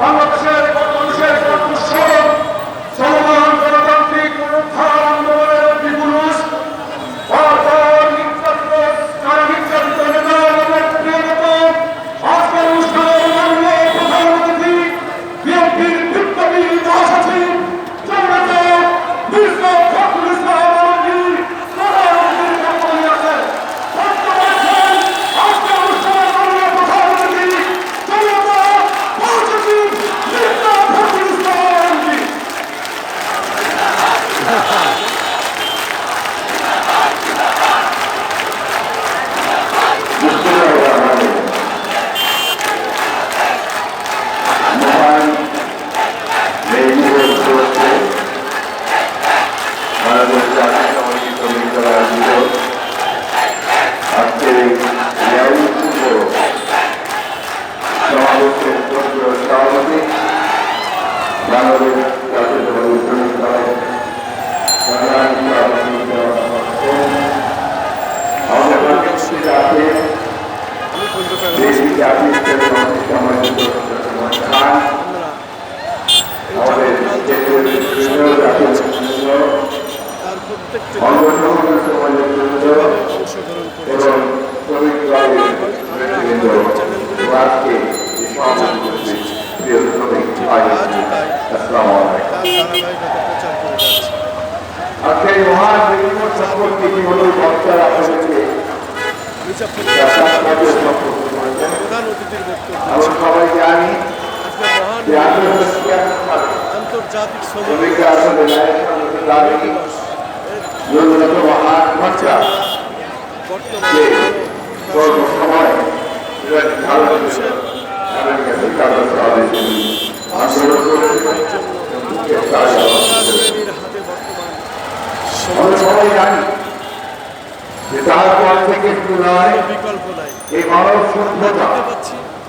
বাংলাদেশের এই মহান বিভিন্ন সম্পর্কে কি হলো বক্তারা করেছেন প্রধান অতিথির বক্তব্য। আন্তর্জাতিক শ্রমিক সবাই জানি যে তারপর থেকে শুরু নাই। এই মানব সভ্যতা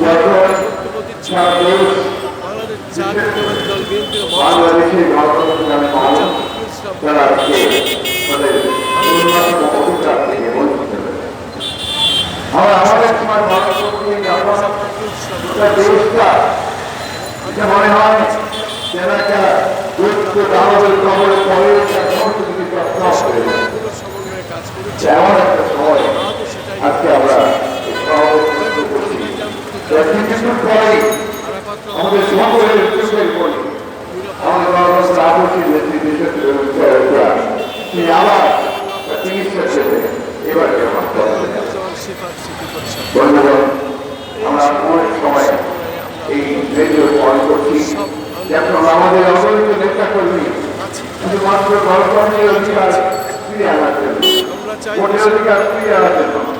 যখন বাংলাদেশ জাতীয়তাবাদী দল বিএনপির মনে হয় কাজ করেছে এমন একটা সময় আজকে আমরা এই সমাবেশ শুরু করছি। আমাদের সকলের এবার বন্ধুগণ, আমরা অনেক এই রেডিও অন আমাদের অগণিত নেতা কর্মী শুধুমাত্র গণতন্ত্রের অধিকার ফিরে আনার জন্য, ভোটের অধিকার ফিরে আনার জন্য।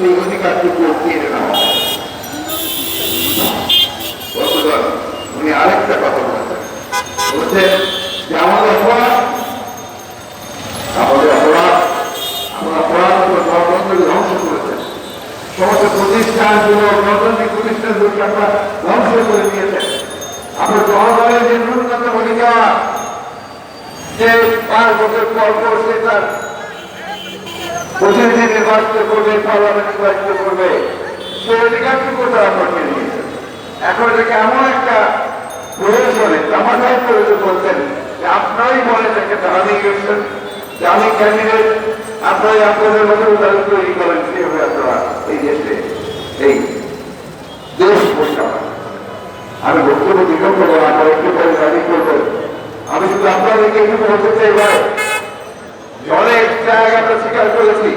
সেই অধিকারটুকু কেড়ে নেওয়া। বন্ধুগণ, উনি আরেকটা কথা বলেছেন বলছেন আমাদের অপরাধ আমাদের অপরাধ আমরা অপরাধ গণতন্ত্রকে ধ্বংস করেছেন সমস্ত প্রতিষ্ঠানগুলো গণতান্ত্রিক প্রতিষ্ঠানগুলোকে আপনারা ধ্বংস করে দিয়েছেন আমরা জনগণের যে ন্যূনতম অধিকার যে পাঁচ বছর পর পর সে তার প্রতিনিধি নির্বাচিত করবে, পার্লামেন্ট নির্বাচিত করবে। সে অধিকারটুকু তারা পাঠিয়ে দিয়েছে। এখন এটাকে এমন একটা প্রয়োজনে তামাশায় প্রয়োজন বলছেন যে আপনারাই বলেন একটা দাঁড়িয়ে গেছেন যে আমি ক্যান্ডিডেট আপনারাই আপনাদের মধ্যে উদাহরণ তৈরি করেন সেভাবে আপনারা এই দেশে, এই দেশ পরিচালনা আমি বক্তব্য দীর্ঘ করব আমার একটু পরে দাবি করব। আমি শুধু আপনাদেরকে একটু বলতে চাই, ভাই ত্যাগ আমরা স্বীকার করেছি।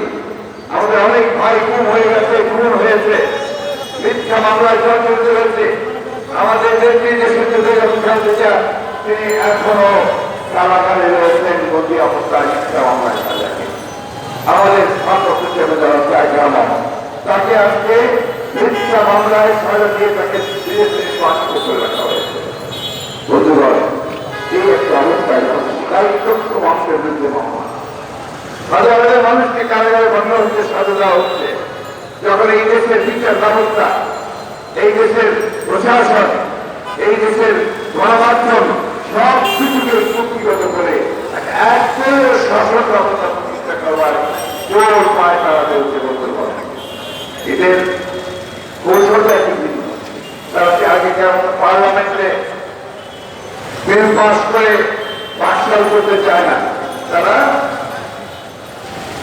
আমাদের অনেক ভাই খুন হয়ে গেছে, খুন হয়েছে। মিথ্যা মামলায় জড়িত হয়েছে। আমাদের নেত্রী বেগম খালেদা তিনি এখনও কারাগারে রয়েছেন বন্দী অবস্থায় মিথ্যা মামলায় আমাদের ছাত্র হিসেবে যারা আমার তাকে আজকে মিথ্যা মামলায় সাজা দিয়ে তাকে বিদেশে স্বাস্থ্য করে রাখা হয়েছে। বন্ধুগণ, এই একটা অবস্থায় তাই ছোট্ট মানুষের বিরুদ্ধে মামলা হাজার হাজার মানুষকে কারাগারে বন্ধ হচ্ছে সাজা দেওয়া হচ্ছে যখন এই দেশের বিচার ব্যবস্থা, এই দেশের প্রশাসন, এই দেশের গণমাধ্যম সব কিছুকে কুক্ষিগত করে ব্যবস্থা প্রতিষ্ঠা করবার জোর পায় তারা চলছে বলতে পারে এদের কৌশলটা ভিন্ন। তারা আগে যেমন পার্লামেন্টে বিল পাস করে পাঠশাল করতে চায় না, তারা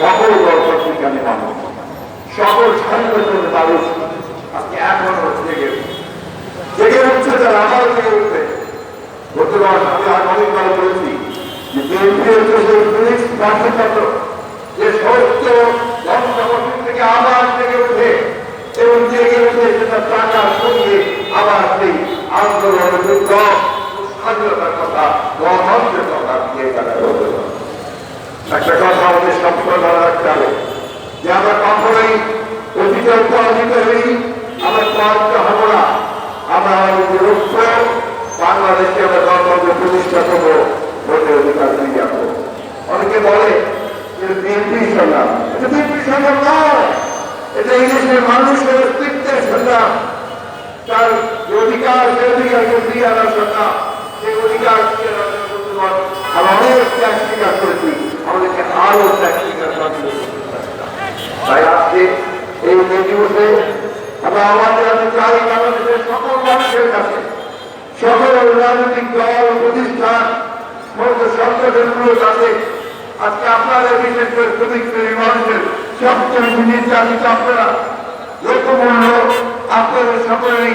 সকল গণতান্ত্রিক মানুষ সকল স্বাধীনতার মানুষ আজকে এখনও জেগে। জেগে উঠছে যারা আবার জেগে উঠবে বর্তমান আমি আর অনেকবার বলেছি যে বিএনপি হচ্ছে সেই পুলিশ বাধ্যগত যে সত্য গণতন্ত্র থেকে আবার জেগে উঠে এবং জেগে উঠে সেটা টাকা সরিয়ে আবার সেই আন্দোলনের স্বাধীনতার কথা, গণতন্ত্রের কথা দিয়ে তারা। একটা কথা আমাদের সবসময় রাখতে হবে। যে আমরা কখনোই অতীতে পরাজিত হই, আমরা পরাজিত হব না। আমরা আমাদের লক্ষ্য বাংলাদেশকে আমরা গণতন্ত্র প্রতিষ্ঠা করব ভোটের অধিকার দিয়ে যাব অনেকে বলে যে বিএনপি সংগ্রাম এটা বিএনপি সংগ্রাম নয়। এটা এই দেশের মানুষের অস্তিত্বের সংগ্রাম তার যে অধিকার সে অধিকারকে দিয়ে আনার সংগ্রাম সেই আমরা অনেক ত্যাগ স্বীকার করেছি। আমাদেরকে আরও। তাই আজকে এই দিবসে আমাদের আমি চাই বাংলাদেশের সকল মানুষের কাছে সকল রাজনৈতিক দল, প্রতিষ্ঠান আজকে আপনাদের বিশেষ করে শ্রেণির মানুষের সবচেয়ে আপনাদের সকলেই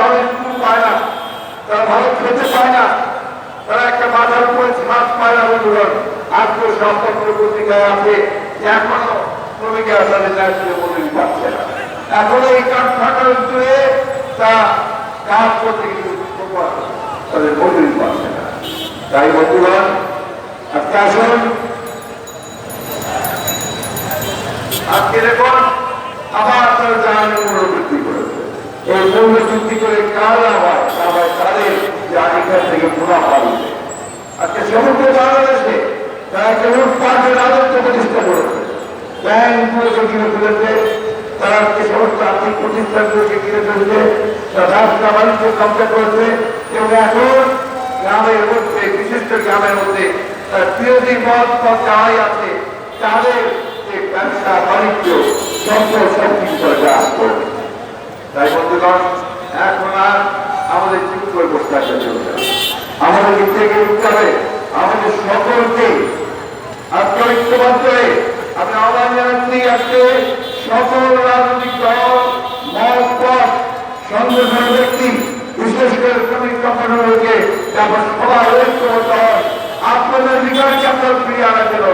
ভালো পায় না, তারা ভালো খেতে পায় না তারা একটা মাথার উপরে ছাদ পায় না। বন্ধুগণ আজকে পত্রিকায় আছে, এখনও পাচ্ছে না। এই কাঠ থাকার তা কাজ করতে তাদের তাই বন্ধুগণ, আজকে দেখুন, আবার তারা জাহানের পুনরাবৃত্তি করেছে। এই পুনরাবৃত্তি করে কারা তা হয় তাদের? যে আগেকার থেকে মুনাফা দিতে আজকে সমগ্র বাংলাদেশে তারা একটা লুটপাটের রাজত্ব প্রতিষ্ঠা করেছে ব্যাংকগুলোকে কিনে ফেলেছে, তারা আজকে সমস্ত আর্থিক প্রতিষ্ঠানগুলোকে কিনে ফেলেছে রাস্তা বাণিজ্য কবজা করেছে এবং এখন গ্রামের মধ্যে, বিশিষ্ট গ্রামের মধ্যে, তার বিরোধী মত ব্যবসা এখন আর আমাদের চুপ করে বসে থাকতে চলবে। আমাদেরকে থেকে উঠতে হবে আমাদের সকলকে ঐক্যবদ্ধ হয়ে আমি আহ্বান জানাচ্ছি আজকে সকল রাজনৈতিক দল মত পথ ব্যক্তি, বিশেষ করে শ্রমিক সংগঠনগুলোকে আমরা সবাই ঐক্যবদ্ধ হয় আপনাদের বিজয়কে আপনার ফিরিয়ে আনার জন্য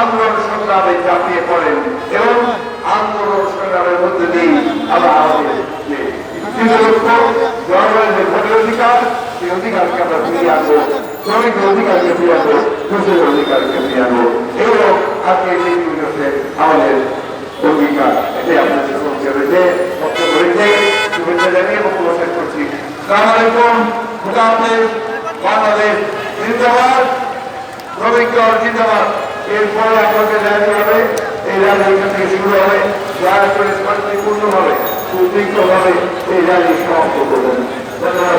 আন্দোলন সংগ্রামে ঝাঁপিয়ে পড়েন এবং আন্দোলন সংগ্রামের মধ্যে দিয়ে আমরা আমাদের যে তৃতীয় লক্ষ্য জনগণের যে ভোটের অধিকার সেই অধিকারকে আমরা ফিরিয়ে আনব শ্রমিকের অধিকারকে ফিরিয়ে আনব জিন্দাবাদ এরপরে আপনাদের হবে এই র্যালি থেকে শুরু হবে। দয়া করে শান্তিপূর্ণভাবে সুদীর্ঘভাবে এই র্যালি সমাপ্ত করবেন। ধন্যবাদ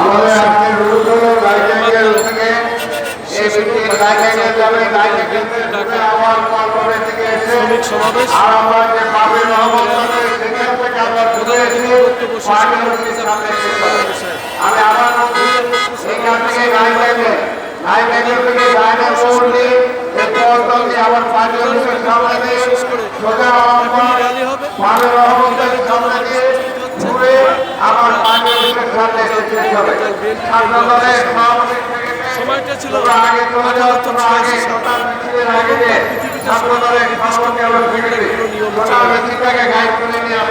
আমাদের আজকের রুট হলো লাইটের থেকে এই ব্যক্তি লাইটের যাবে থেকে আমার কলমে থেকে এসে আর আমরা যে পাবেন রহমান সেখান থেকে আমরা ঘুরে এসে পার্টির সামনে এসে সালাম সাহেব। আমি আবার এখান থেকে লাইটের লাইটের থেকে লাইটের মোড় দিয়ে এরপর থেকে আবার পার্টির অফিসের সামনে দিয়ে সোজা আমার র্যালি হবে পাবেন রহমান সাহেবের সামনে দিয়ে ঘুরে আবার পার্টির অফিসের সামনে এসে শেষ হবে ছাত্রদলের সভাপতি থেকে সময়টা ছিল তোমরা আগে চলে যাও আঠারোশো তোমরা আগে ছিয়াশি সাল সরকার মিছিলের আগে যে ছাত্রদলের সভাপতি আমরা ভেঙে দিই তোমরা মিছিলটাকে গাইড করে নিয়ে আসতে হবে।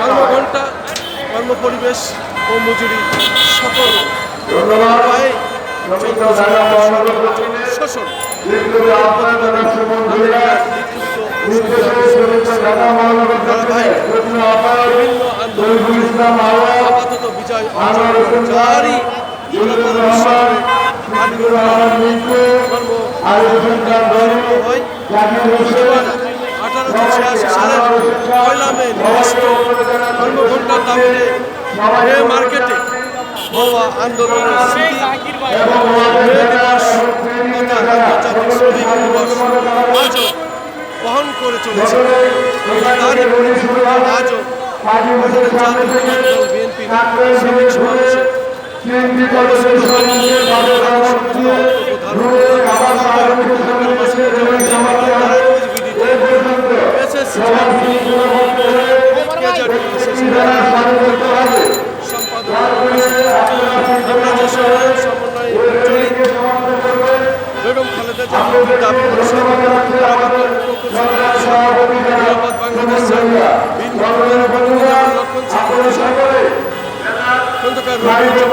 কর্মঘণ্টা কর্মপরিবেশ ও মজুরি সকল শোষণ। বিভিন্ন আপাতত বিজয় হোসেন জারি আঠারোশো ছিয়াশি সালের পয়লা মে নির্দিষ্ট কর্মঘণ্টার দাবিতে মে মার্কেটে হওয়া আন্দোলনের স্মৃতি এবং মে দিবস তথা আন্তর্জাতিক শ্রমিক দিবস আজও বহন করে চলেছে আজও সম্পাদক বেগম খালেদা জিয়ার দাবি করেছেন আপনারা